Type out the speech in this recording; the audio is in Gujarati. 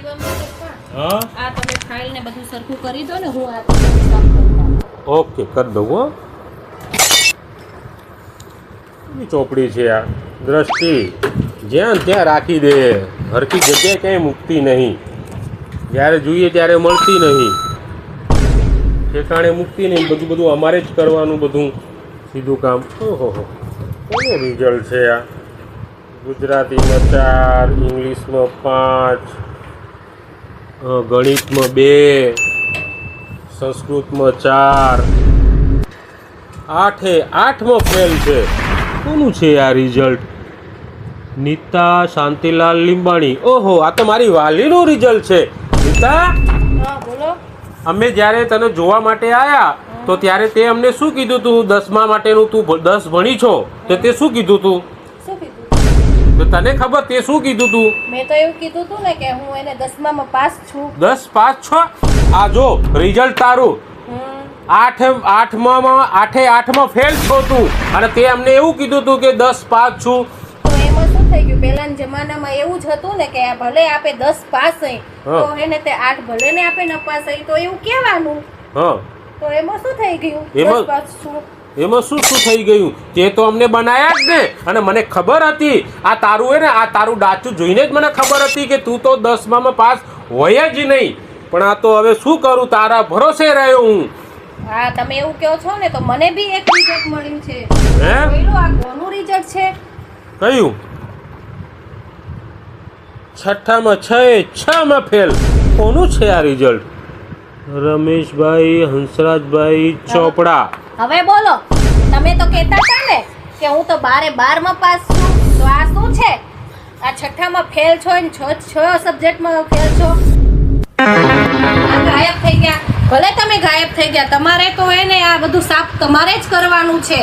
આ તમે ફાઇલ ને બધું સરખું કરી દો ને હું આ. ઓકે કરી દઉં હો. ચોપડી છે આ. દ્રષ્ટિ જ્યાં ત્યાં રાખી દે. હરકી જગ્યાએ ક્યાંય મૂકતી નહીં. જ્યારે જોઈએ ત્યારે મળતી નહીં. ઠેકાણે મૂકતી નહીં બધું બધું અમારે જ કરવાનું બધું. સીધું કામ. ઓહો હો. કોનું રિઝલ્ટ છે આ? ગુજરાતીમાં ચાર ઇંગ્લિશમાં પાંચ. ગણિતમાં બે સંસ્કૃતમાં ચાર. આઠે આઠમાં ફેલ છે. કોનું છે આ રિઝલ્ટ નીતા શાંતિલાલ લીંબાણી. ઓહો આ તો મારી વાલીનું રિઝલ્ટ છે. નીતા? બોલો. અમે જ્યારે તને જોવા માટે આવ્યા તો ત્યારે તે અમને શું કીધું તું? દસમા માટેનું તું દસ ભણી છો તો તે શું કીધું તું? તો તને ખબર તે શું કીધું તું? મેં તો એવું કીધું તું ને કે હું એને દસમામાં પાસ છું. દસ પાંચ છ? આ જો રિઝલ્ટ તારું. આઠ આઠમાં આઠે આઠમાં ફેલ છો તું. અને તે અમને એવું કીધું તું કે દસ પાંચ છું. તો એમાં શું થઈ ગયું? પહેલાના જમાનામાં એવું જ હતું ને કે ભલે આપે દસ પાસ થઈ તો એને તે આઠ ભલે ને આપે ન પાસ થઈ તો એવું કહેવાનું. હા. તો એમાં શું થઈ ગયું? દસ પાસ છું. એમાં શું શું થઈ ગયું? તે તો અમને બનાયા જ ને. અને મને ખબર હતી. આ તારું હે ને આ તારું ડાચું જોઈને જ મને ખબર હતી કે તું તો દસમામાં પાસ હોય જ નહીં. પણ આ તો હવે શું કરું? તારા ભરોસે રહ્યો હું. હા તમે એવું કહો છો ને તો મને બી એક રિઝલ્ટ મળ્યું છે. હે? આ કોનું રિઝલ્ટ છે? કયું? છઠ્ઠામાં છ એ છમાં ફેલ કોનું છે આ રિઝલ્ટ રમેશભાઈ, હંસરાજભાઈ, ચોપડા. હવે બોલો, તમે તો કહેતા હતા ને કે હું તો બારે બારમાં પાસ છું, તો આ શું છે? આ છઠ્ઠામાં ફેલ છો ને છ છ સબ્જેક્ટમાં ફેલ છો? ગાયબ થઈ ગયા. ભલે તમે ગાયબ થઈ ગયા, તમારે તો એને આ બધું સાફ તમારે જ કરવાનું છે.